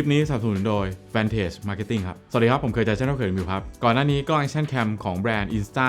ลิปนี้สนับสนุนโดย Vantage Marketing ครับ สวัสดีครับ ผมเคยใจช่างเขินมิวครับ ก่อนหน้านี้กล้อง Action Cam ของแบรนด์ Insta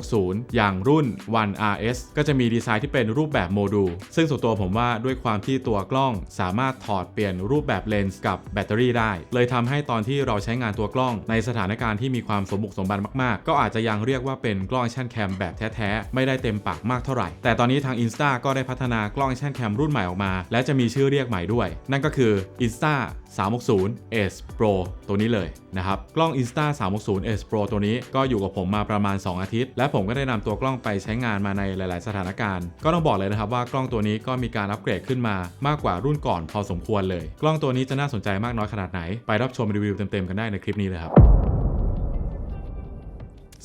360 อย่างรุ่น One RS ก็จะมีดีไซน์ที่เป็นรูปแบบโมดูล ซึ่งส่วนตัวผมว่าด้วยความที่ตัวกล้องสามารถถอดเปลี่ยนรูปแบบเลนส์กับแบตเตอรี่ได้ เลยทำให้ตอนที่เราใช้งานตัวกล้องในสถานการณ์ที่มีความสมบุกสมบันมาก ๆ ก็อาจจะยังเรียกว่าเป็นกล้อง Action Cam แบบแท้ ๆ ไม่ได้เต็มปากมากเท่าไหร่ แต่ตอนนี้ทาง Insta ก็ได้พัฒนากล้อง Action Cam รุ่นใหม่ออกมา และจะมีชื่อเรียกใหม่ด้วย นั่นก็คือ Insta 360s Pro ตัวนี้เลยนะครับ กล้อง Insta 360s Pro ตัวนี้ก็อยู่กับผมมาประมาณ 2 อาทิตย์ และผมก็ได้นำตัวกล้องไปใช้งานมาในหลาย ๆ สถานการณ์ ก็ต้องบอกเลยนะครับว่ากล้องตัวนี้ก็มีการอัปเกรดขึ้นมามากกว่ารุ่นก่อนพอสมควรเลย กล้องตัวนี้จะน่าสนใจมากน้อยขนาดไหน ไปรับชมรีวิวเต็ม ๆ กันได้ในคลิปนี้เลยครับ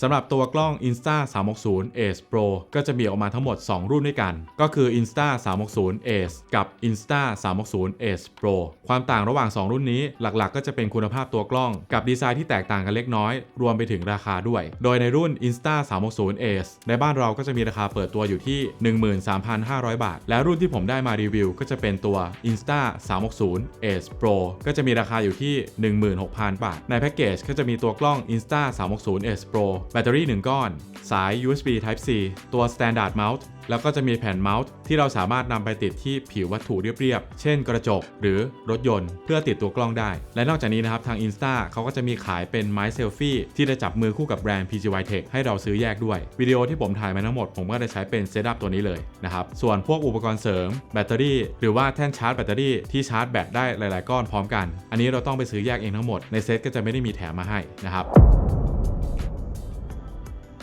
สำหรับตัวกล้อง Insta 360 Ace Pro ก็จะมีออกมาทั้งหมด 2 รุ่นด้วยกัน ก็คือ Insta 360 Ace กับ Insta 360 Ace Pro ความต่างระหว่าง 2 รุ่นนี้หลักๆ ก็จะเป็นคุณภาพตัวกล้องกับดีไซน์ที่แตกต่างกันเล็กน้อย รวมไปถึงราคาด้วย โดยในรุ่น Insta 360 Ace ในบ้านเราก็จะมีราคาเปิดตัวอยู่ที่ 13,500 บาท และรุ่นที่ผมได้มารีวิว ก็จะเป็นตัว Insta 360 Ace Pro ก็จะมีราคาอยู่ที่ 16,000 บาท ในแพ็กเกจก็จะมีตัวกล้อง Insta 360 Ace Pro แบตเตอรี่ 1 ก้อน สาย USB Type C ตัว Standard Mount แล้วก็จะมีแผ่นเมาส์ที่เราสามารถนำไปติดที่ผิววัตถุเรียบๆ เช่นกระจกหรือรถยนต์ เพื่อติดตัวกล้องได้ และนอกจากนี้นะครับ ทาง Insta เขาก็จะมีขายเป็นไม้เซลฟี่ที่จะจับมือคู่กับแบรนด์ PGY Tech ให้เราซื้อแยกด้วย วิดีโอที่ผมถ่ายมาทั้งหมด ผมก็จะใช้เป็นเซตอัพตัวนี้เลยนะครับ ส่วนพวกอุปกรณ์เสริม แบตเตอรี่ หรือว่าแท่นชาร์จแบตเตอรี่ที่ชาร์จแบตได้หลาย ๆ ก้อนพร้อมกัน อันนี้เราต้องไปซื้อแยกเองทั้งหมดในเซตก็จะไม่ได้มีแถมมาให้นะครับ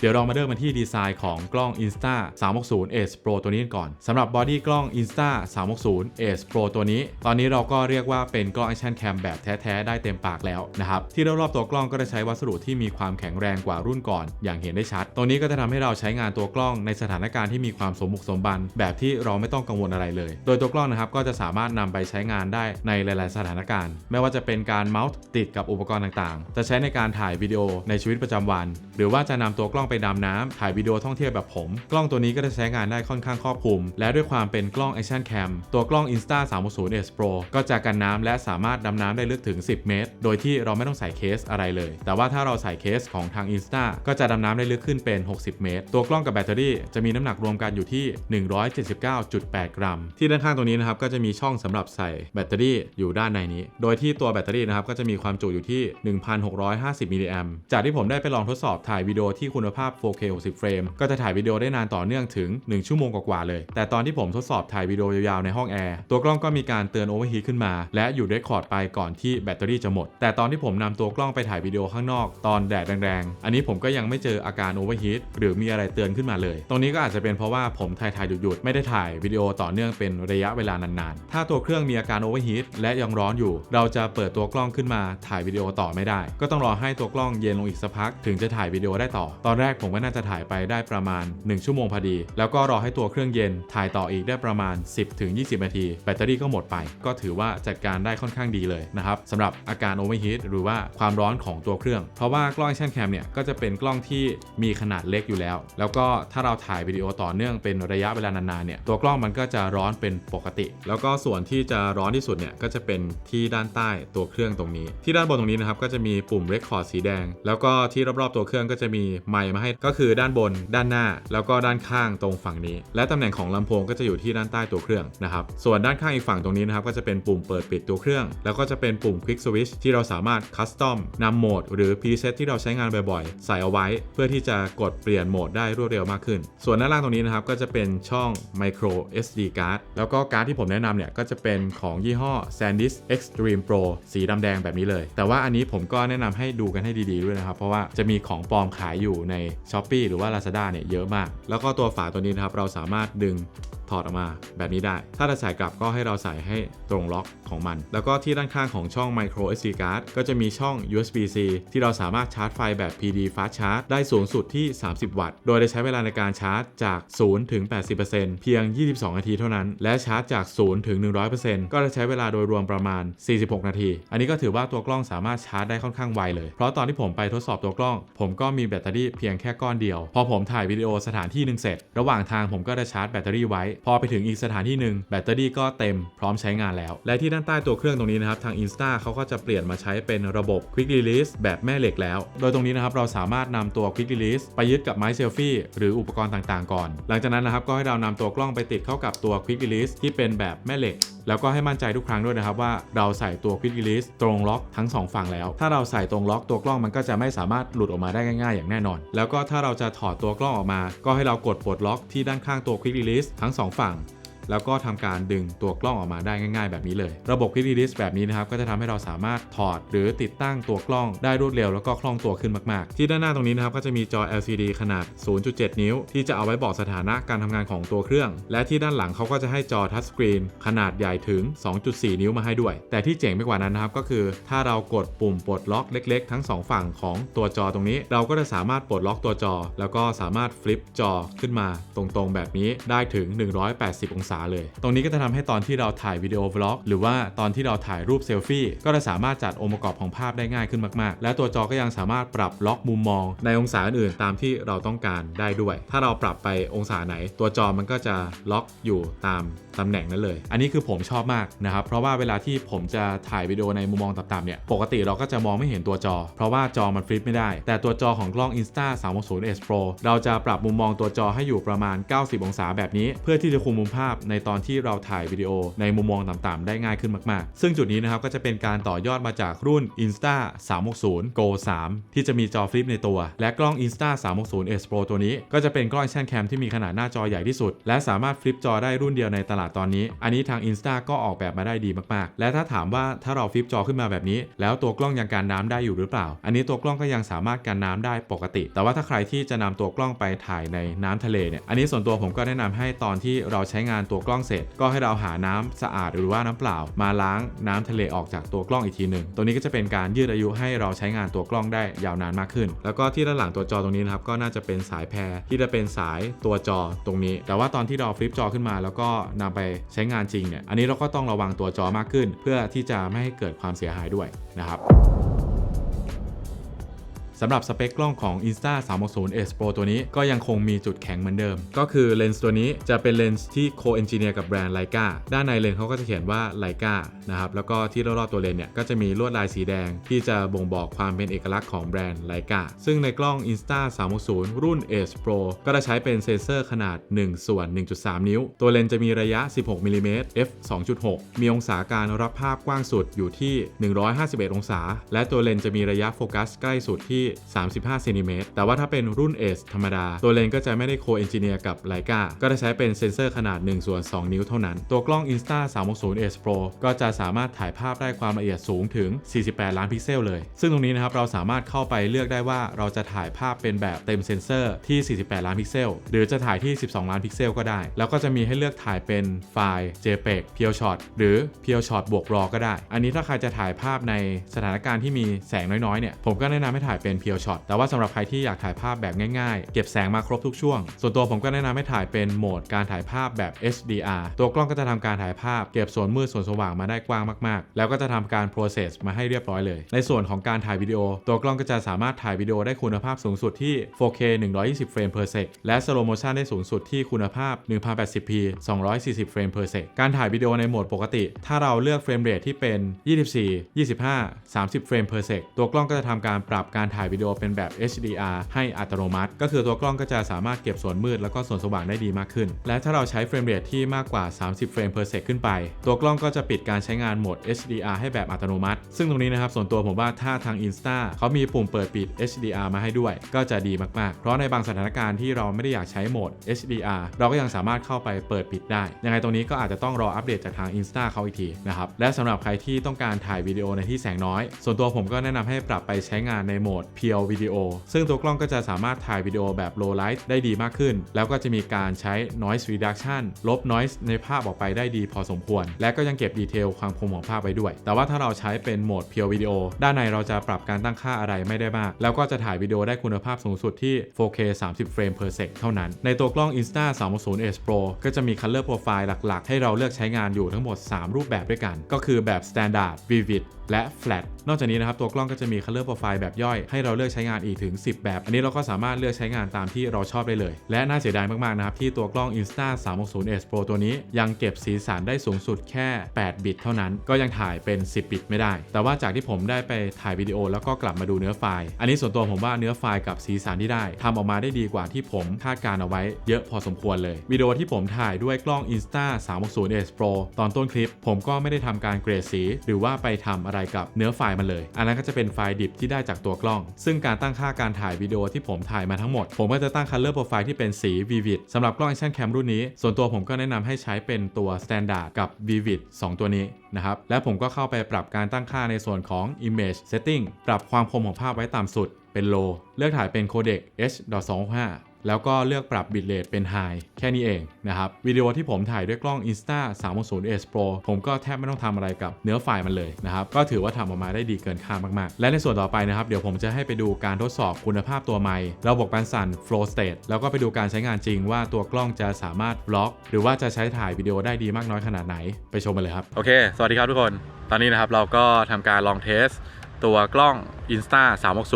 เดี๋ยวเรามาเริ่มกันที่ดีไซน์ของกล้อง Insta 360 Ace Pro ตัวนี้ก่อนสำหรับบอดี้กล้อง Insta 360 Ace Pro ตัวนี้ ตอนนี้เราก็เรียกว่าเป็นกล้อง Action Cam แบบแท้ ๆ ได้เต็มปากแล้วนะครับที่รอบๆตัวกล้องก็จะใช้วัสดุที่มีความแข็งแรงกว่ารุ่นก่อน อย่างเห็นได้ชัดตัวนี้ก็จะทำให้เราใช้งานตัวกล้องในสถานการณ์ที่มีความสมบุกสมบัน แบบที่เราไม่ต้องกังวลอะไรเลย โดยตัวกล้องนะครับก็จะสามารถนำไปใช้งานได้ในหลาย ๆ สถานการณ์ ไม่ว่าจะเป็นการเมาส์ติดกับอุปกรณ์ต่างๆ จะใช้ในการถ่ายวิดีโอในชีวิตประจำวัน หรือว่าจะนำตัวกล้องไปดำน้ำถ่ายวิดีโอท่องเที่ยวแบบผม กล้องตัวนี้ก็จะใช้งานได้ค่อนข้างครอบคลุม และด้วยความเป็นกล้อง Action Cam ตัวกล้อง Insta 360 S Pro ก็จะกันน้ำและสามารถดำน้ำได้ลึกถึง 10 เมตร โดยที่เราไม่ต้องใส่เคสอะไรเลย แต่ว่าถ้าเราใส่เคสของทาง Insta ก็จะดำน้ำได้ลึกขึ้นเป็น 60 เมตร ตัวกล้องกับแบตเตอรี่จะมีน้ำหนักรวมกันอยู่ที่ 179.8 กรัม ที่ด้านข้างตัวนี้นะครับก็จะมีช่องสำหรับใส่แบตเตอรี่อยู่ด้านในนี้ โดยที่ตัวแบตเตอรี่นะครับก็จะมีความจุอยู่ที่ 1,650มิลลิแอมจากที่ผมได้ไปลองทดสอบถ่ายวิดีโอที่คุณภาพ 4K 60 เฟรม ก็จะถ่ายวิดีโอได้นานต่อเนื่องถึง 1 ชั่วโมงกว่าๆเลย แต่ตอนที่ผมทดสอบถ่ายวิดีโอยาวๆในห้องแอร์ ตัวกล้องก็มีการเตือนโอเวอร์ฮีทขึ้นมา และอยู่เรคคอร์ดไปก่อนที่แบตเตอรี่จะหมด แต่ตอนที่ผมนำตัวกล้องไปถ่ายวิดีโอข้างนอกตอนแดดแรงๆ อันนี้ผมก็ยังไม่เจออาการโอเวอร์ฮีทหรือมีอะไรเตือนขึ้นมาเลย ตรงนี้ก็อาจจะเป็นเพราะว่าผมถ่ายถ่ายหยุดๆไม่ได้ถ่ายวิดีโอต่อเนื่องเป็นระยะเวลานานๆ ถ้าตัวเครื่องมีอาการโอเวอร์ฮีทและยังร้อนอยู่ เราจะเปิดตัวกล้องขึ้นมาถ่ายวิดีโอต่อไม่ได้ ก็ต้องรอให้ตัวกล้องเย็นลงอีกสักพักถึงจะถ่ายวิดีโอได้ต่อ ตอนแรกผมก็น่าจะถ่ายไปได้ประมาณ 1 ชั่วโมงพอดี แล้วก็รอให้ตัวเครื่องเย็นถ่ายต่ออีกได้ประมาณ 10-20 นาที แบตเตอรี่ก็หมดไป ก็ถือว่าจัดการได้ค่อนข้างดีเลยนะครับสำหรับอาการโอเวอร์ฮีทหรือว่าความร้อนของตัวเครื่อง เพราะว่ากล้อง Action Cam เนี่ยก็จะเป็นกล้องที่มีขนาดเล็กอยู่แล้ว แล้วก็ถ้าเราถ่ายวิดีโอต่อเนื่องเป็นระยะเวลานานๆเนี่ยตัวกล้องมันก็จะร้อนเป็นปกติ แล้วก็ส่วนที่จะร้อนที่สุดเนี่ยก็จะเป็นที่ด้านใต้ตัวเครื่องตรงนี้ ที่ด้านบนตรงนี้นะครับก็จะมีปุ่ม Record สีแดง แล้วก็ที่รอบๆตัวเครื่องก็จะมีไมค์มามาให้ก็คือด้านบน ด้านหน้า แล้วก็ด้านข้างตรงฝั่งนี้ และตำแหน่งของลำโพงก็จะอยู่ที่ด้านใต้ตัวเครื่องนะครับ ส่วนด้านข้างอีกฝั่งตรงนี้นะครับก็จะเป็นปุ่มเปิดปิดตัวเครื่อง แล้วก็จะเป็นปุ่ม Quick Switch ที่เราสามารถคัสตอมนำโหมดหรือ preset ที่เราใช้งานบ่อยๆ ใส่เอาไว้ เพื่อที่จะกดเปลี่ยนโหมดได้รวดเร็วมากขึ้น ส่วนด้านล่างตรงนี้นะครับก็จะเป็นช่อง micro SD card แล้วก็การ์ดที่ผมแนะนำเนี่ยก็จะเป็นของยี่ห้อ SanDisk Extreme Pro สีดำแดงแบบนี้เลย แต่ว่าอันนี้ผมก็แนะนำให้ดูกันให้ดีๆด้วยนะครับ เพราะว่าจะมีของปลอมขายอยู่ใน s h อ p e e หรือว่า Lazada เนี่ยเยอะมาก แล้วก็ตัวฝาตัวนี้นะครับเราสามารถดึง ถอดออกมาแบบนี้ได้ ถ้าจะใส่กลับก็ให้เราใส่ให้ตรงล็อกของมัน แล้วก็ที่ด้านข้างของช่อง micro SD card ก็จะมีช่อง USB-C ที่เราสามารถชาร์จไฟแบบ PD fast charge ได้สูงสุดที่ 30 วัตต์ โดยได้ใช้เวลาในการชาร์จจาก 0 ถึง 80%เพียง 22 นาทีเท่านั้น และชาร์จจาก 0 ถึง 100%ก็จะใช้เวลาโดยรวมประมาณ 46 นาที อันนี้ก็ถือว่าตัวกล้องสามารถชาร์จได้ค่อนข้างไวเลย เพราะตอนที่ผมไปทดสอบตัวกล้อง ผมก็มีแบตเตอรี่เพียงแค่ก้อนเดียว พอผมถ่ายวิดีโอสถานที่หนึ่งเสร็จ ระหว่างทางผมก็ได้ชาร์จแบตเตอรี่ไว้พอไปถึงอีกสถานที่หนึ่งแบตเตอรี่ก็เต็มพร้อมใช้งานแล้ว และที่ด้านใต้ตัวเครื่องตรงนี้นะครับทาง Insta เขาก็จะเปลี่ยนมาใช้เป็นระบบ Quick Release แบบแม่เหล็กแล้ว โดยตรงนี้นะครับเราสามารถนำตัว Quick Release ไปยึดกับไม้เซลฟี่หรืออุปกรณ์ต่างๆ ก่อน หลังจากนั้นนะครับก็ให้เรานำตัวกล้องไปติดเข้ากับตัว Quick Release ที่เป็นแบบแม่เหล็ก แล้วก็ให้มั่นใจทุกครั้งด้วยนะครับว่าเราใส่ตัว Quick Release ตรงล็อกทั้ง 2 ฝั่งแล้ว ถ้าเราใส่ตรงล็อกตัวกล้องมันก็จะไม่สามารถหลุดออกมาได้ง่าย ๆ อย่างแน่นอน แล้วก็ถ้าเราจะถอดตัวกล้องออกมา ก็ให้เรากดปลดล็อกที่ด้านข้างตัว Quick Release ทั้ง 2反 แล้วก็ทำการดึงตัวกล้องออกมาได้ง่าย ๆ แบบนี้เลย ระบบ Quick Release แบบนี้นะครับก็จะทำให้เราสามารถถอดหรือติดตั้งตัวกล้องได้รวดเร็วแล้วก็คล่องตัวขึ้นมาก ๆ ที่ด้านหน้าตรงนี้นะครับก็จะมีจอ LCD ขนาด 0.7 นิ้ว ที่จะเอาไว้บอกสถานะการทำงานของตัวเครื่อง และที่ด้านหลังเขาก็จะให้จอทัชสกรีนขนาดใหญ่ถึง 2.4 นิ้วมาให้ด้วย แต่ที่เจ๋งไปกว่านั้นนะครับก็คือ ถ้าเรากดปุ่มปลดล็อกเล็ก ๆ ทั้งสองฝั่งของตัวจอตรงนี้ เราก็จะสามารถปลดล็อกตัวจอ แล้วก็สามารถฟลิปจอขึ้นมาตรงๆ แบบนี้ได้ถึง 180 องศาเลย ตรงนี้ก็จะทำให้ตอนที่เราถ่ายวิดีโอวล็อกหรือว่าตอนที่เราถ่ายรูปเซลฟี่ก็จะสามารถจัดองค์ประกอบของภาพได้ง่ายขึ้นมาก ๆ และตัวจอก็ยังสามารถปรับล็อกมุมมอง ในองศาอื่นๆตามที่เราต้องการได้ด้วย ถ้าเราปรับไปองศาไหน ตัวจอมันก็จะล็อกอยู่ตามตำแหน่งนั้นเลย อันนี้คือผมชอบมากนะครับ เพราะว่าเวลาที่ผมจะถ่ายวิดีโอในมุมมองต่ำๆเนี่ย ปกติเราก็จะมองไม่เห็นตัวจอ เพราะว่าจอมันฟลิปไม่ได้ แต่ตัวจอของกล้อง Insta 360 S Pro เราจะปรับมุมมองตัวจอให้อยู่ประมาณ 90 องศาแบบนี้ เพื่อที่จะคุมมุมภาพในตอนที่เราถ่ายวิดีโอในมุมมองต่ำๆได้ง่ายขึ้นมากๆ ซึ่งจุดนี้นะครับก็จะเป็นการต่อยอดมาจากรุ่น Insta 360 Go 3 ที่จะมีจอฟลิปในตัว และกล้อง Insta 360 S Pro ตัวนี้ ก็จะเป็นกล้อง Action Cam ที่มีขนาดหน้าจอใหญ่ที่สุด และสามารถฟลิปจอได้รุ่นเดียวในตลาดตอนนี้ อันนี้ทาง Insta ก็ออกแบบมาได้ดีมากๆ และถ้าถามว่าถ้าเราฟลิปจอขึ้นมาแบบนี้ แล้วตัวกล้องยังการน้ำได้อยู่หรือเปล่า อันนี้ตัวกล้องก็ยังสามารถกันน้ำได้ปกติ แต่ว่าถ้าใครที่จะนำตัวกล้องไปถ่ายในน้ำทะเลเนี่ย อันนี้ส่วนตัวผมก็แนะนำให้ตอนที่เราใช้งานตัวกล้องเสร็จ ก็ให้เราหาน้ำสะอาดหรือว่าน้ำเปล่า มาล้างน้ำทะเลออกจากตัวกล้องอีกทีหนึ่ง ตัวนี้ก็จะเป็นการยืดอายุให้เราใช้งานตัวกล้องได้ยาวนานมากขึ้น แล้วก็ที่ด้านหลังตัวจอตรงนี้นะครับ ก็น่าจะเป็นสายแพรที่จะเป็นสายตัวจอตรงนี้ แต่ว่าตอนที่เราฟลิปจอขึ้นมา แล้วก็นำไปใช้งานจริงเนี่ยอันนี้เราก็ต้องระวังตัวจอมากขึ้น เพื่อที่จะไม่ให้เกิดความเสียหายด้วยนะครับ สำหรับสเปคกล้องของ Insta 360 S Pro ตัวนี้ก็ยังคงมีจุดแข็งเหมือนเดิม ก็คือเลนส์ตัวนี้จะเป็นเลนส์ที่โคเอนจิเนียร์กับแบรนด์ไลกาด้านในเลนส์เขาก็จะเขียนว่าไลกานะครับแล้วก็ที่รอบๆตัวเลนส์เนี่ยก็จะมีลวดลายสีแดง ที่จะบ่งบอกความเป็นเอกลักษณ์ของแบรนด์ไลกาซึ่งในกล้อง Insta 360 รุ่น S Pro ก็จะใช้เป็นเซนเซอร์ขนาด 1 ส่วน 1.3 นิ้ว ตัวเลนส์จะมีระยะ 16มิลลิเมตร f 2.6 มีองศาการรับภาพกว้างสุดอยู่ที่ 151 องศา และตัวเลนส์จะมีระยะโฟกัสใกล้สุดที่35เซนติเมตรแต่ว่าถ้าเป็นรุ่น S ธรรมดา ตัวเลนส์ก็จะไม่ได้โคเอนจิเนียร์กับไลกาก็จะใช้เป็นเซนเซอร์ขนาด1ส่วน2 นิ้วเท่านั้น ตัวกล้อง Insta 360 S Pro ก็จะสามารถถ่ายภาพได้ความละเอียดสูงถึง 48 ล้านพิกเซลเลย ซึ่งตรงนี้นะครับเราสามารถเข้าไปเลือกได้ว่าเราจะถ่ายภาพเป็นแบบเต็มเซนเซอร์ที่ 48 ล้านพิกเซล หรือจะถ่ายที่ 12 ล้านพิกเซลก็ได้ แล้วก็จะมีให้เลือกถ่ายเป็นไฟล์ JPEG Pure Shot หรือ Pure Shot บวก RAW ก็ได้ อันนี้ถ้าใครจะถ่ายภาพในสถานการณ์ที่มีแสงน้อยๆเนี่ยผมก็แนะนำให้ถ่ายเป็น Pure Shot แต่ว่าสำหรับใครที่อยากถ่ายภาพแบบง่ายๆ เก็บแสงมาครบทุกช่วง ส่วนตัวผมก็แนะนำให้ถ่ายเป็นโหมดการถ่ายภาพแบบ HDR ตัวกล้องก็จะทำการถ่ายภาพ เก็บส่วนมืดส่วนสว่างมาได้กว้างมากๆ แล้วก็จะทำการ process มาให้เรียบร้อยเลย ในส่วนของการถ่ายวิดีโอ ตัวกล้องก็จะสามารถถ่ายวิดีโอได้คุณภาพสูงสุดที่ 4K 120 เฟรม per sec และ slow motion ได้สูงสุดที่คุณภาพ 1080p 240 เฟรม per sec การถ่ายวิดีโอในโหมดปกติ ถ้าเราเลือกเฟรมเรทที่เป็น 24 25 30 เฟรม per sec ตัวกล้องก็จะทำการปรับการถ่ายวิดีโอเป็นแบบ HDR ให้อัตโนมัติ ก็คือตัวกล้องก็จะสามารถเก็บส่วนมืดแล้วก็ส่วนสว่างได้ดีมากขึ้น และถ้าเราใช้เฟรมเรทที่มากกว่า 30 เฟรม per sec ขึ้นไป ตัวกล้องก็จะปิดการใช้งานโหมด HDR ให้แบบอัตโนมัติ ซึ่งตรงนี้นะครับส่วนตัวผมว่าถ้าทาง Insta เขามีปุ่มเปิดปิด HDR มาให้ด้วย ก็จะดีมากๆ เพราะในบางสถานการณ์ที่เราไม่ได้อยากใช้โหมด HDR เราก็ยังสามารถเข้าไปเปิดปิดได้ ยังไงตรงนี้ก็อาจจะต้องรออัปเดตจากทาง Insta เขาอีกทีนะครับ และสำหรับใครที่ต้องการถ่ายวิดีโอในที่แสงน้อย ส่วนตัวผมก็แนะนำให้ปรับไปใช้งานในโหมด Pure Video ซึ่งตัวกล้องก็จะสามารถถ่ายวิดีโอแบบ Low Light ได้ดีมากขึ้น แล้วก็จะมีการใช้ Noise Reduction ลบ Noise ในภาพออกไปได้ดีพอสมควร และก็ยังเก็บดีเทลความคมของภาพไว้ด้วย แต่ว่าถ้าเราใช้เป็นโหมด Pure Video ด้านในเราจะปรับการตั้งค่าอะไรไม่ได้มาก แล้วก็จะถ่ายวิดีโอได้คุณภาพสูงสุดที่ 4K 30 เฟรม per sec เท่านั้น ในตัวกล้อง Insta 360 S Pro ก็จะมี Color Profile หลัก ๆ ให้เราเลือกใช้งานอยู่ทั้งหมด 3 รูปแบบด้วยกัน ก็คือแบบ Standard Vivid และ Flat นอกจากนี้นะครับตัวกล้องก็จะมี Color Profile แบบย่อย ให้เราเลือกใช้งานอีกถึง 10 แบบ อันนี้เราก็สามารถเลือกใช้งานตามที่เราชอบได้เลย และน่าเสียดายมากๆนะครับที่ตัวกล้อง Insta 360 S Pro ตัวนี้ ยังเก็บสีสันได้สูงสุดแค่ 8 บิตเท่านั้น ก็ยังถ่ายเป็น 10 บิตไม่ได้ แต่ว่าจากที่ผมได้ไปถ่ายวิดีโอแล้วก็กลับมาดูเนื้อไฟล์ อันนี้ส่วนตัวผมว่าเนื้อไฟล์กับสีสันที่ได้ทำออกมาได้ดีกว่าที่ผมคาดการเอาไว้เยอะพอสมควรเลยวิดีโอที่ผมถ่ายด้วยกล้อง Insta 360 S Pro ตอนต้นคลิป ผมก็ไม่ได้ทำการเกรดสี หรือว่าไปทำอะไรกับเนื้อไฟล์มันเลย อันนั้นก็จะเป็นไฟล์ดิบที่ได้จากตัวกล้อง ซึ่งการตั้งค่าการถ่ายวิดีโอที่ผมถ่ายมาทั้งหมด ผมก็จะตั้ง Color Profile ที่เป็นสี Vivid สำหรับกล้อง Action Cam รุ่นนี้ ส่วนตัวผมก็แนะนำให้ใช้เป็นตัว Standard กับ Vivid 2 ตัวนี้นะครับ และผมก็เข้าไปปรับการตั้งค่าในส่วนของ Image Setting ปรับความคมของภาพไว้ต่ำสุดเป็น Low เลือกถ่ายเป็นโคเดก H.265 แล้วก็เลือกปรับบิตเรทเป็น High แค่นี้เองนะครับ วิดีโอที่ผมถ่ายด้วยกล้อง Insta 360 S Pro ผมก็แทบไม่ต้องทำอะไรกับเนื้อไฟล์มันเลยนะครับ ก็ถือว่าทำออกมาได้ดีเกินคาดมาก ๆ และในส่วนต่อไปนะครับ เดี๋ยวผมจะให้ไปดูการทดสอบคุณภาพตัวไมค์ระบบการสั่น Flow State แล้วก็ไปดูการใช้งานจริงว่าตัวกล้องจะสามารถบล็อก หรือว่าจะใช้ถ่ายวิดีโอได้ดีมากน้อยขนาดไหน ไปชมกันเลยครับ โอเค สวัสดีครับทุกคน ตอนนี้นะครับเราก็ทำการลองเทส ตัวกล้อง Insta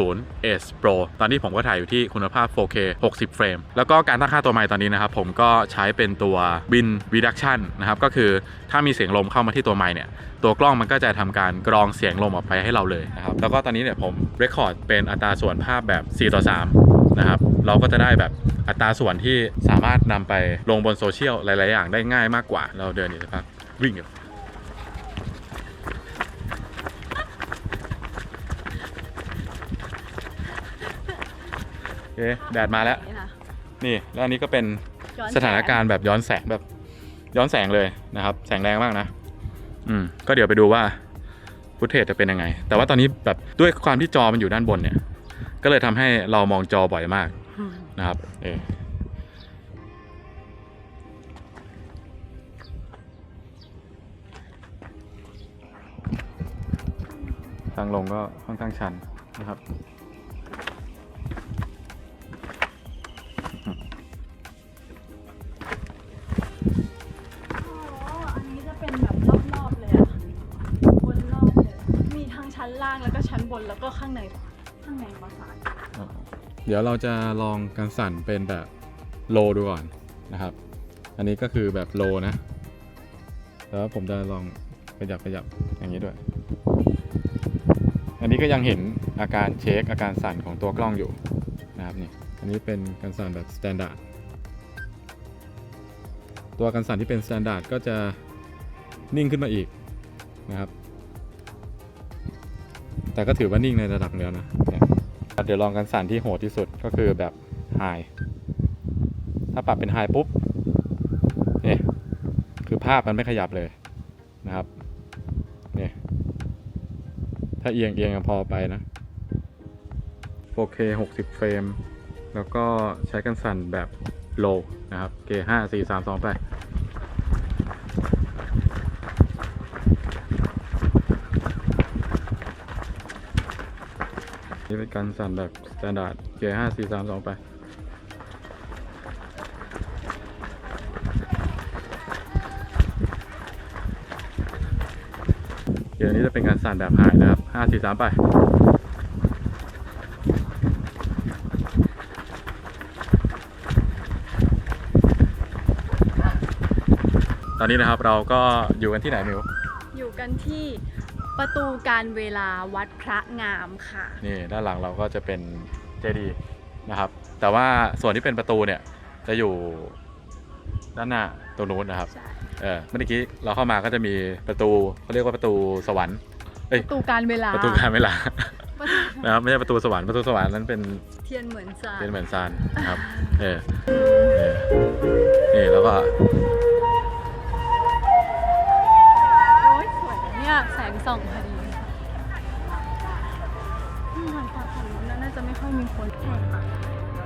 360 S Pro ตอนนี้ผมก็ถ่ายอยู่ที่คุณภาพ 4K 60 เฟรม แล้วก็การตั้งค่าตัวไมค์ตอนนี้นะครับ ผมก็ใช้เป็นตัว Bin Reduction นะครับ ก็คือถ้ามีเสียงลมเข้ามาที่ตัวไมค์เนี่ย ตัวกล้องมันก็จะทำการกรองเสียงลมออกไปให้เราเลยนะครับ แล้วก็ตอนนี้เนี่ยผมเรคคอร์ดเป็นอัตราส่วนภาพแบบ 4 ต่อ 3 นะครับ เราก็จะได้แบบอัตราส่วนที่สามารถนำไปลงบนโซเชียลหลาย ๆ อย่างได้ง่ายมากกว่า เราเดินอยู่สักพักวิ่งอยู่ เคแดดมาแล้ว นี่ค่ะ นี่แล้วอันนี้ก็เป็นย้อนสถานการณ์แบบย้อนแสงแบบย้อนแสงเลยนะครับ แสงแรงมากนะ อืมก็เดี๋ยวไปดูว่าฟุตเทจจะเป็นยังไง แต่ว่าตอนนี้แบบด้วยความที่จอมันอยู่ด้านบนเนี่ย ก็เลยทำให้เรามองจอบ่อยมากอืมนะครับ เออทางลงก็ค่อนข้างชันนะครับ แล้วก็ข้างในข้างในมาสานเดี๋ยวเราจะลองการสั่นเป็นแบบโลดูก่อนนะครับ อันนี้ก็คือแบบโลนะแต่ว่าผมจะลองขยับขยับอย่างนี้ด้วย อันนี้ก็ยังเห็นอาการเช็คอาการสั่นของตัวกล้องอยู่นะครับนี่ อันนี้เป็นการสั่นแบบสแตนดาร์ด ตัวการสั่นที่เป็นสแตนดาร์ดก็จะนิ่งขึ้นมาอีกนะครับ แต่ก็ถือว่านิ่งในระดับแล้วนะเดี๋ยวลองกันสั่นที่โหดที่สุดก็คือแบบไฮถ้าปรับเป็นไฮปุ๊บเนี่ยคือภาพมันไม่ขยับเลยนะครับเนี่ยถ้าเอียงเอียงพอไปนะ 4K 60 เฟรม แล้วก็ใช้กันสั่นแบบโลนะครับเ G5 4 3 2ป นี่เป็นการสั่นแบบสแตนดาร์ดเกียร์ห้าสี่สามสองไปเกียร์นี้จะเป็นการสั่นแบบหายนะครับห้าสี่สามไปตอนนี้นะครับเราก็อยู่กันที่ไหนมิวอยู่กันที่ ประตูการเวลาวัดพระงามค่ะ นี่ด้านหลังเราก็จะเป็นเจดีย์นะครับ แต่ว่าส่วนที่เป็นประตูเนี่ยจะอยู่ด้านหน้าตรงนู้นนะครับใช่เออเมื่อกี้เราเข้ามาก็จะมีประตูเขาเรียกว่าประตูสวรรค์เอ้ยประตูการเวลาประตูการเวลาประตูนะครับไม่ใช่ประตูสวรรค์ประตูสวรรค์นั้นเป็นเทียนเหมือนซานเป็นเหมือนซานนะครับ เออเออนี่แล้วก็ ส่องพอดีอืมฝั่งฝั่งนู้นน่าจะไม่ค่อยมีคน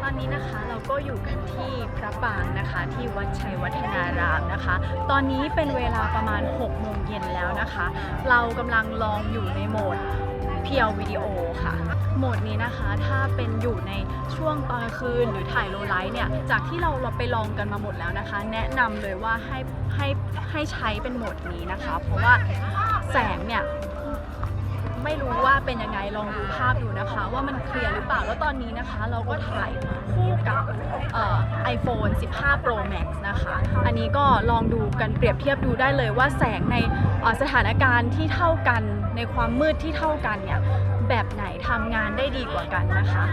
ตอนนี้นะคะเราก็อยู่กันที่พระปรางนะคะ ที่วัดชัยวัฒนารามนะคะ ตอนนี้เป็นเวลาประมาณ6โมงเย็นแล้วนะคะ เรากำลังลองอยู่ในโหมดเพียววิดีโอค่ะ โหมดนี้นะคะถ้าเป็นอยู่ในช่วงตอนกลางคืนหรือถ่ายโลไลท์เนี่ย จากที่เราเราไปลองกันมาหมดแล้วนะคะ แนะนำเลยว่าให้ให้ให้ใช้เป็นโหมดนี้นะคะ เพราะว่า แสงเนี่ยไม่รู้ว่าเป็นยังไงลองดูภาพดูนะคะ ว่ามันเคลียร์หรือเปล่าแล้วตอนนี้นะคะ เราก็ถ่ายคู่กับเอ่อ iPhone 15 Pro Max นะคะ อันนี้ก็ลองดูกันเปรียบเทียบดูได้เลยว่าแสงในสถานการณ์ที่เท่ากันในความมืดที่เท่ากันเนี่ยแบบไหนทำงานได้ดีกว่ากันนะคะ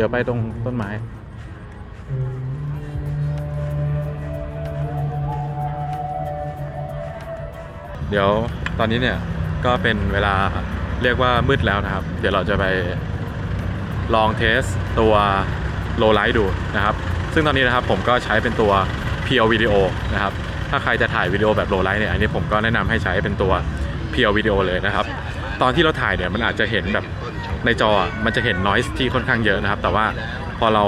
เดี๋ยวไปตรงต้นไม้เดี๋ยวตอนนี้เนี่ยก็เป็นเวลาเรียกว่ามืดแล้วนะครับ เดี๋ยวเราจะไปลองเทสตัวโลไลท์ดูนะครับ ซึ่งตอนนี้นะครับผมก็ใช้เป็นตัวเพียววิดีโอนะครับ ถ้าใครจะถ่ายวิดีโอแบบโลไลท์เนี่ยอันนี้ผมก็แนะนำให้ใช้เป็นตัวเพียววิดีโอเลยนะครับ ตอนที่เราถ่ายเนี่ยมันอาจจะเห็นแบบ ในจอมันจะเห็นน i s e ที่ค่อนข้างเยอะนะครับ แต่ว่าพอเรา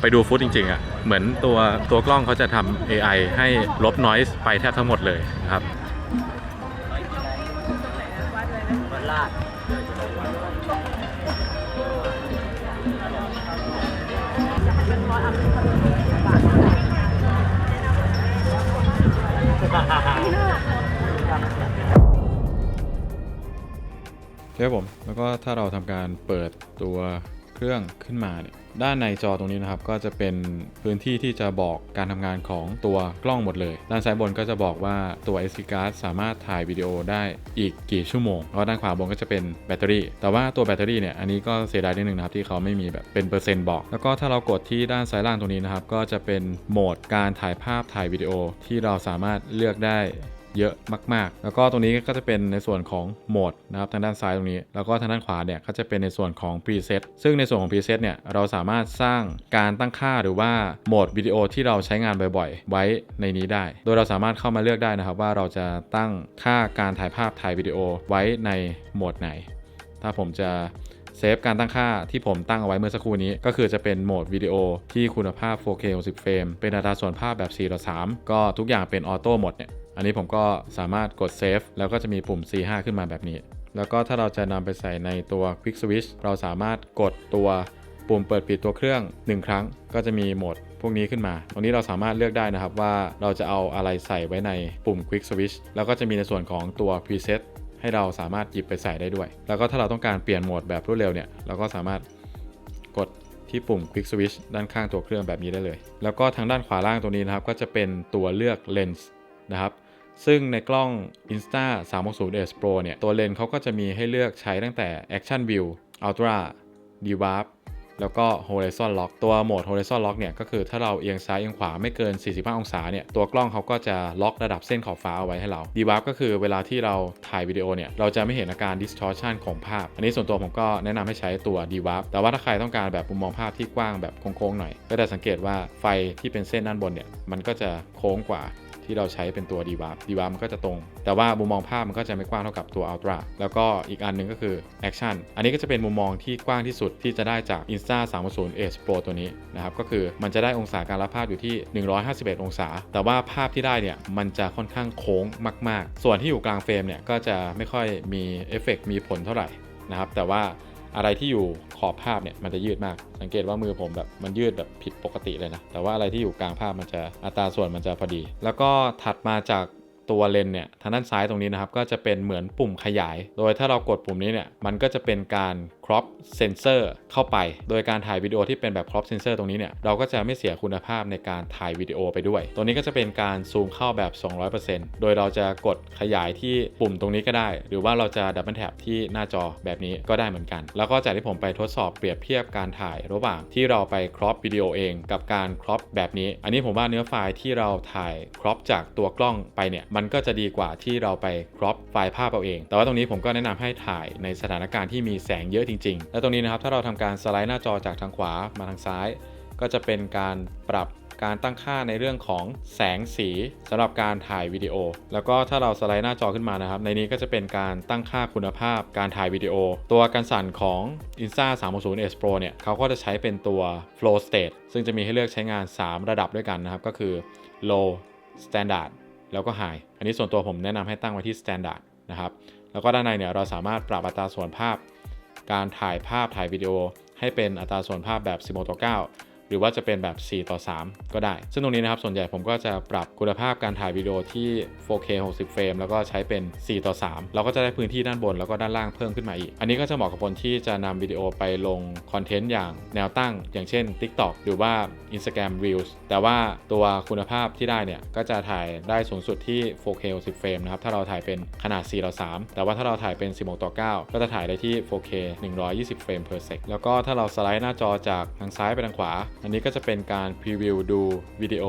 ไปดูฟุตจริงๆอะเหมือนตัวตัวกล้องเขาจะทำ AI ให้ลบ noise ไปแทบทั้งหมดเลยนะครับ ครับผม แล้วก็ถ้าเราทำการเปิดตัวเครื่องขึ้นมาเนี่ยด้านในจอตรงนี้นะครับก็จะเป็นพื้นที่ที่จะบอกการทำงานของตัวกล้องหมดเลย ด้านซ้ายบนก็จะบอกว่าตัว SD card สามารถถ่ายวิดีโอได้อีกกี่ชั่วโมงแล้วด้านขวาบนก็จะเป็นแบตเตอรี่ แต่ว่าตัวแบตเตอรี่เนี่ยอันนี้ก็เสียดายนิดนึงนะครับที่เขาไม่มีแบบเป็นเปอร์เซ็นต์บอก แล้วก็ถ้าเรากดที่ด้านซ้ายล่างตรงนี้นะครับก็จะเป็นโหมดการถ่ายภาพถ่ายวิดีโอที่เราสามารถเลือกได้ เยอะมาก ๆ แล้วก็ตรงนี้ก็จะเป็นในส่วนของโหมดนะครับทางด้านซ้ายตรงนี้ แล้วก็ทางด้านขวาเนี่ยก็จะเป็นในส่วนของ preset ซึ่งในส่วนของ preset เนี่ยเราสามารถสร้างการตั้งค่าหรือว่าโหมดวิดีโอที่เราใช้งานบ่อยๆ ไว้ในนี้ได้ โดยเราสามารถเข้ามาเลือกได้นะครับ ว่าเราจะตั้งค่าการถ่ายภาพถ่ายวิดีโอไว้ในโหมดไหน ถ้าผมจะเซฟการตั้งค่าที่ผมตั้งเอาไว้เมื่อสักครู่นี้ ก็คือจะเป็นโหมดวิดีโอที่คุณภาพ 4K 60เฟรมเป็นอัตราส่วนภาพแบบ4ต่อ3ก็ทุกอย่างเป็นออโต้หมดเนี่ย อันนี้ผมก็สามารถกดเซฟแล้วก็จะมีปุ่ม C5 ขึ้นมาแบบนี้ แล้วก็ถ้าเราจะนำไปใส่ในตัว Quick Switch เราสามารถกดตัวปุ่มเปิดปิดตัวเครื่อง 1 ครั้งก็จะมีโหมดพวกนี้ขึ้นมา ตรงนี้เราสามารถเลือกได้นะครับว่าเราจะเอาอะไรใส่ไว้ในปุ่ม Quick Switch แล้วก็จะมีในส่วนของตัว Preset ให้เราสามารถหยิบไปใส่ได้ด้วย แล้วก็ถ้าเราต้องการเปลี่ยนโหมดแบบรวดเร็วเนี่ยเราก็สามารถกดที่ปุ่ม Quick Switch ด้านข้างตัวเครื่องแบบนี้ได้เลย แล้วก็ทางด้านขวาล่างตรงนี้นะครับก็จะเป็นตัวเลือกเลนส์นะครับ ซึ่งในกล้อง Insta 360 S Pro เนี่ย ตัวเลนส์เขาก็จะมีให้เลือกใช้ตั้งแต่ Action View Ultra Dewarp แล้วก็ Horizon Lock ตัวโหมด Horizon Lock เนี่ย ก็คือถ้าเราเอียงซ้ายเอียงขวาไม่เกิน 45 องศาเนี่ย ตัวกล้องเขาก็จะล็อกระดับเส้นขอบฟ้าเอาไว้ให้เรา Dewarp ก็คือเวลาที่เราถ่ายวิดีโอเนี่ย เราจะไม่เห็นอาการ distortion ของภาพ อันนี้ส่วนตัวผมก็แนะนำให้ใช้ตัว Dewarp แต่ว่าถ้าใครต้องการแบบมุมมองภาพที่กว้างแบบโค้งๆหน่อย ก็จะสังเกตว่าไฟที่เป็นเส้นด้านบนเนี่ย มันก็จะโค้งกว่า ที่เราใช้เป็นตัว d w a r p d w a r p มันก็จะตรง แต่ว่ามุมมองภาพมันก็จะไม่กว้างเท่ากับตัว Ultra แล้วก็อีกอันหนึงก็คือ Action อันนี้ก็จะเป็นมุมมองที่กว้างที่สุดที่จะได้จาก Insta 3 0 Edge Pro ตัวนี้นะครับก็คือมันจะได้องศาการรับภาพอยู่ที่ 151 องศา แต่ว่าภาพที่ได้เนี่ยมันจะค่อนข้างโค้งมาก ๆ ส่วนที่อยู่กลางเฟรมเนี่ยก็จะไม่ค่อยมีเอฟเฟกต์มีผลเท่าไหร่นะครับแต่ว่า อะไรที่อยู่ขอบภาพเนี่ยมันจะยืดมาก สังเกตว่ามือผมแบบมันยืดแบบผิดปกติเลยนะ แต่ว่าอะไรที่อยู่กลางภาพมันจะอัตราส่วนมันจะพอดี แล้วก็ถัดมาจาก ตัวเลนเนี่ยทางด้านซ้ายตรงนี้นะครับก็จะเป็นเหมือนปุ่มขยาย โดยถ้าเรากดปุ่มนี้เนี่ยมันก็จะเป็นการ crop sensor เข้าไป โดยการถ่ายวิดีโอที่เป็นแบบ crop sensor ตรงนี้เนี่ยเราก็จะไม่เสียคุณภาพในการถ่ายวิดีโอไปด้วย ตัวนี้ก็จะเป็นการซูมเข้าแบบ 200%โดยเราจะกดขยายที่ปุ่มตรงนี้ก็ได้ หรือว่าเราจะดับเบิลแท็บที่หน้าจอแบบนี้ก็ได้เหมือนกัน แล้วก็จากที่ผมไปทดสอบเปรียบเทียบการถ่ายระหว่างที่เราไป crop วิดีโอเอง กับการ crop แบบนี้ อันนี้ผมว่าเนื้อไฟล์ที่เราถ่าย crop จากตัวกล้องไปเนี่ยมันก็จะดีกว่าที่เราไป crop ไฟล์ภาพเอาเอง แต่ว่าตรงนี้ผมก็แนะนำให้ถ่ายในสถานการณ์ที่มีแสงเยอะจริง ๆ และตรงนี้นะครับถ้าเราทำการสไลด์หน้าจอจากทางขวามาทางซ้าย ก็จะเป็นการปรับการตั้งค่าในเรื่องของแสงสีสำหรับการถ่ายวิดีโอ แล้วก็ถ้าเราสไลด์หน้าจอขึ้นมานะครับ ในนี้ก็จะเป็นการตั้งค่าคุณภาพการถ่ายวิดีโอ ตัวการสั่นของ Insta 360 S Pro เนี่ยเขาก็จะใช้เป็นตัว Flow State ซึ่งจะมีให้เลือกใช้งาน 3 ระดับด้วยกันนะครับ ก็คือ Low Standard แล้วก็ High อันนี้ส่วนตัวผมแนะนำให้ตั้งไว้ที่ Standard นะครับ แล้วก็ด้านในเนี่ยเราสามารถปรับอัตราส่วนภาพ การถ่ายภาพถ่ายวิดีโอ ให้เป็นอัตราส่วนภาพแบบ 16ต่อ9 รือว่าจะเป็นแบบ 4 ต่อ 3 ก็ได้ ซึ่งตรงนี้นะครับส่วนใหญ่ผมก็จะปรับคุณภาพการถ่ายวิดีโอที่ 4K 60 เฟรมแล้วก็ใช้เป็น 4 ต่อ 3 เราก็จะได้พื้นที่ด้านบนแล้วก็ด้านล่างเพิ่มขึ้นมาอีก อันนี้ก็จะเหมาะกับคนที่จะนำวิดีโอไปลงคอนเทนต์อย่างแนวตั้ง อย่างเช่น TikTok หรือว่า Instagram Reels แต่ว่าตัวคุณภาพที่ได้เนี่ยก็จะถ่ายได้สูงสุดที่ 4K 60 เฟรมนะครับถ้าเราถ่ายเป็นขนาด 4 ต่อ 3 แต่ว่าถ้าเราถ่ายเป็น 16 ต่อ 9 ก็จะถ่ายได้ที่ 4K 120 เฟรม per sec แล้วก็ถ้าเราสไลด์หน้าจอจากทางซ้ายไปทางขวาอันนี้ก็จะเป็นการพรีวิวดูวิดีโอ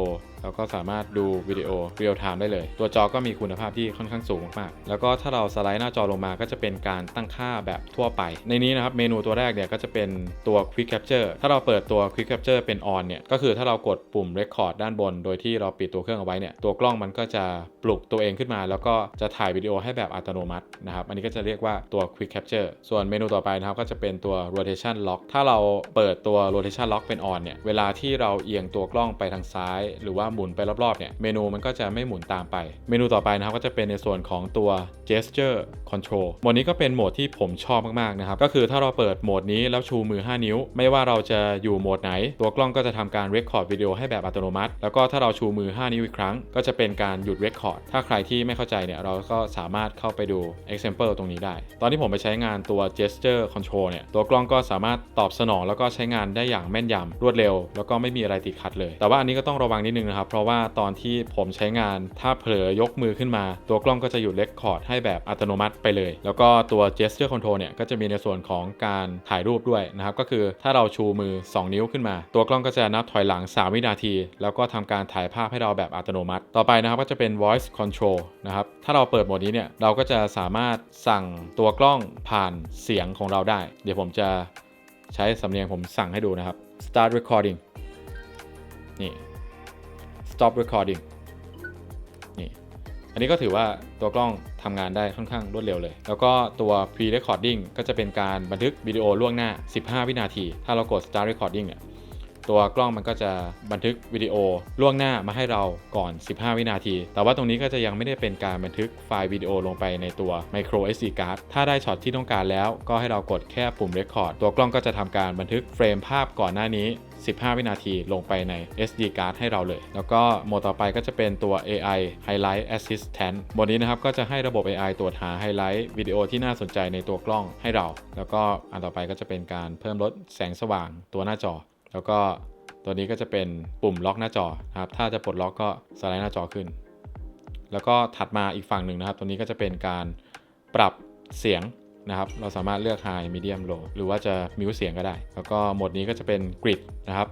แล้วก็สามารถดูวิดีโอเรียลไทม์ได้เลย ตัวจอก็มีคุณภาพที่ค่อนข้างสูงมากๆแล้วก็ถ้าเราสไลด์หน้าจอลงมาก็จะเป็นการตั้งค่าแบบทั่วไป ในนี้นะครับเมนูตัวแรกเนี่ยก็จะเป็นตัว Quick Capture ถ้าเราเปิดตัว Quick Capture เป็น on เนี่ยก็คือถ้าเรากดปุ่ม Record ด้านบน โดยที่เราปิดตัวเครื่องเอาไว้เนี่ยตัวกล้องมันก็จะปลุกตัวเองขึ้นมา แล้วก็จะถ่ายวิดีโอให้แบบอัตโนมัตินะครับอันนี้ก็จะเรียกว่าตัว Quick Capture ส่วนเมนูต่อไปนะครับก็จะเป็นตัว Rotation Lock ถ้าเราเปิดตัว Rotation Lock เป็น on เนี่ยเวลาที่เราเอียงตัวกล้องไปทางซ้าย หรือว่าหมุนไปรอบๆเนี่ยเมนูมันก็จะไม่หมุนตามไป เมนูต่อไปนะครับก็จะเป็นในส่วนของตัว gesture control โหมดนี้ก็เป็นโหมดที่ผมชอบมากๆนะครับก็คือถ้าเราเปิดโหมดนี้แล้วชูมือ 5 นิ้ว ไม่ว่าเราจะอยู่โหมดไหน ตัวกล้องก็จะทำการ record วิดีโอให้แบบอัตโนมัติ แล้วก็ถ้าเราชูมือ 5 นิ้วอีกครั้ง ก็จะเป็นการหยุด record ถ้าใครที่ไม่เข้าใจเนี่ยเราก็สามารถเข้าไปดู example ตรงนี้ได้ ตอนที่ผมไปใช้งานตัว gesture control เนี่ยตัวกล้องก็สามารถตอบสนองแล้วก็ใช้งานได้อย่างแม่นยำรวดเร็ว แล้วก็ไม่มีอะไรติดขัดเลย แต่ว่าอันนี้ก็ต้องระวังนิดนึงนะครับเพราะว่าตอนที่ผมใช้งานถ้าเผลอยกมือขึ้นมา ตัวกล้องก็จะหยุด record ให้แบบอัตโนมัติไปเลย แล้วก็ตัว gesture control เนี่ยก็จะมีในส่วนของการถ่ายรูปด้วยนะครับ ก็คือถ้าเราชูมือ 2 นิ้วขึ้นมา ตัวกล้องก็จะนับถอยหลัง 3 วินาที แล้วก็ทำการถ่ายภาพให้เราแบบอัตโนมัติ ต่อไปนะครับก็จะเป็น voice control นะครับถ้าเราเปิดโหมดนี้เนี่ยเราก็จะสามารถสั่งตัวกล้องผ่านเสียงของเราได้ เดี๋ยวผมจะใช้สำเนียงผมสั่งให้ดูนะครับ start recording นี่ stop recording นี่ อันนี้ก็ถือว่าตัวกล้องทำงานได้ค่อนข้างรวดเร็วเลย แล้วก็ตัว pre recording ก็จะเป็นการบันทึกวิดีโอล่วงหน้า 15 วินาที ถ้าเรากด start recording เนี่ยตัวกล้องมันก็จะบันทึกวิดีโอล่วงหน้ามาให้เราก่อน 15 วินาที แต่ว่าตรงนี้ก็จะยังไม่ได้เป็นการบันทึกไฟล์วิดีโอลงไปในตัว micro SD card ถ้าได้ช็อตที่ต้องการแล้ว ก็ให้เรากดแค่ปุ่ม record ตัวกล้องก็จะทำการบันทึกเฟรมภาพก่อนหน้านี้ 15 วินาทีลงไปใน SD card ให้เราเลย แล้วก็โหมดต่อไปก็จะเป็นตัว AI Highlight Assistant โหมดนี้นะครับก็จะให้ระบบ AI ตรวจหาไฮไลท์วิดีโอที่น่าสนใจในตัวกล้องให้เรา แล้วก็อันต่อไปก็จะเป็นการเพิ่มลดแสงสว่างตัวหน้าจอ แล้วก็ตัวนี้ก็จะเป็นปุ่มล็อกหน้าจอนะครับ ถ้าจะปลดล็อกก็สไลด์หน้าจอขึ้น แล้วก็ถัดมาอีกฝั่งหนึ่งนะครับ ตัวนี้ก็จะเป็นการปรับเสียง นะครับ เราสามารถเลือก High Medium Low หรือว่าจะมิวเสียงก็ได้ แล้วก็โหมดนี้ก็จะเป็นกริดนะครับ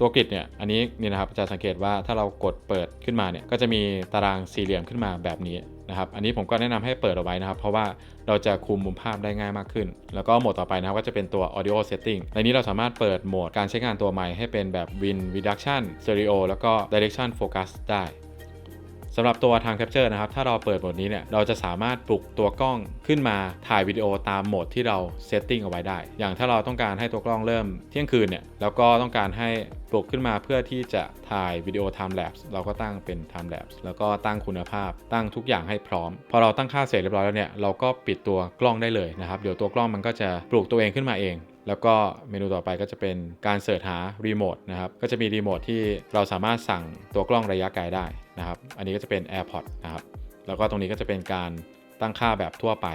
ตัวกริดเนี่ย อันนี้นี่นะครับจะสังเกตว่าถ้าเรากดเปิดขึ้นมาเนี่ย ก็จะมีตารางสี่เหลี่ยมขึ้นมาแบบนี้นะครับ อันนี้ผมก็แนะนำให้เปิดเอาไว้นะครับ เพราะว่าเราจะคุมมุมภาพได้ง่ายมากขึ้น แล้วก็โหมดต่อไปนะครับก็จะเป็นตัว audio setting ในนี้เราสามารถเปิดโหมดการใช้งานตัวใหม่ให้เป็นแบบ win reduction stereo แล้วก็ direction focus ได้ สำหรับตัว time capture นะครับ ถ้าเราเปิดโหมดนี้เนี่ย เราจะสามารถปลุกตัวกล้องขึ้นมาถ่ายวิดีโอตามโหมดที่เราเซตติ้งเอาไว้ได้ อย่างถ้าเราต้องการให้ตัวกล้องเริ่มเที่ยงคืนเนี่ย แล้วก็ต้องการให้ปลุกขึ้นมาเพื่อที่จะถ่ายวิดีโอ time lapse เราก็ตั้งเป็น time lapse แล้วก็ตั้งคุณภาพ ตั้งทุกอย่างให้พร้อม พอเราตั้งค่าเสร็จเรียบร้อยแล้วเนี่ย เราก็ปิดตัวกล้องได้เลยนะครับ เดี๋ยวตัวกล้องมันก็จะปลุกตัวเองขึ้นมาเองแล้วก็เมนูต่อไปก็จะเป็นการเสิร์ชหารีโมทนะครับ ก็จะมีรีโมทที่เราสามารถสั่งตัวกล้องระยะไกลได้ นะครับ อันนี้ก็จะเป็น AirPods นะครับ แล้วก็ตรงนี้ก็จะเป็นการตั้งค่าแบบทั่วไป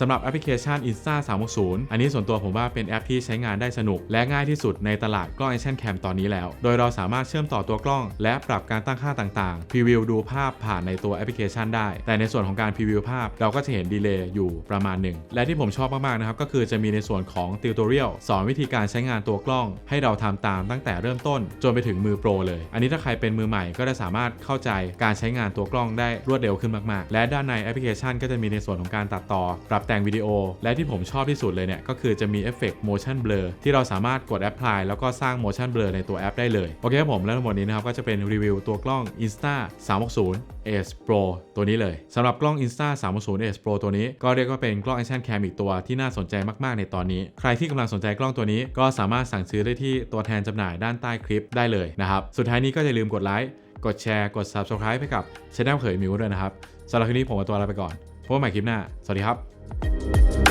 สำหรับแอปพลิเคชัน Insta 360 อันนี้ส่วนตัวผมว่าเป็นแอปที่ใช้งานได้สนุก และง่ายที่สุดในตลาดกล้อง Action Cam ตอนนี้แล้ว โดยเราสามารถเชื่อมต่อตัวกล้อง และปรับการตั้งค่าต่างๆพรีวิวดูภาพผ่านในตัวแอปพลิเคชันได้ แต่ในส่วนของการพรีวิวภาพเราก็จะเห็นดีเลย์อยู่ประมาณหนึ่ง และที่ผมชอบมากๆนะครับก็คือจะมีในส่วนของติวตอเรียลสอนวิธีการใช้งานตัวกล้อง ให้เราทำตามตั้งแต่เริ่มต้น จนไปถึงมือโปรเลย อันนี้ถ้าใครเป็นมือใหม่ก็จะสามารถเข้าใจการใช้งานตัวกล้องได้รวดเร็วขึ้นมากๆ และด้านในแอปพลิเคชัน ก็จะมีในส่วนของการตัดต่อปรับแต่งวิดีโอ และที่ผมชอบที่สุดเลยเนี่ยก็คือจะมีเอฟเฟกต์ motion blur ที่เราสามารถกด apply แล้วก็สร้าง motion blur ในตัวแอปได้เลย โอเคครับผมแล้วทั้งหมดนี้นะครับก็จะเป็นรีวิวตัวกล้อง Insta 360 Ace Pro ตัวนี้เลยสำหรับกล้อง Insta 360 Ace Pro ตัวนี้ก็เรียกว่าเป็นกล้อง Action Cam อีกตัวที่น่าสนใจมากๆในตอนนี้ ใครที่กำลังสนใจกล้องตัวนี้ก็สามารถสั่งซื้อได้ที่ตัวแทนจำหน่ายด้านใต้คลิปได้เลยนะครับสุดท้ายนี้ก็อย่าลืมกดไลค์กดแชร์กด subscribe ให้กับช anel เขยมิวด้วยนะครับสำหรับคลิปนี้ผมตัวลาไปก่อนพบกันใหม่คลิปหน้า สวัสดีครับ Música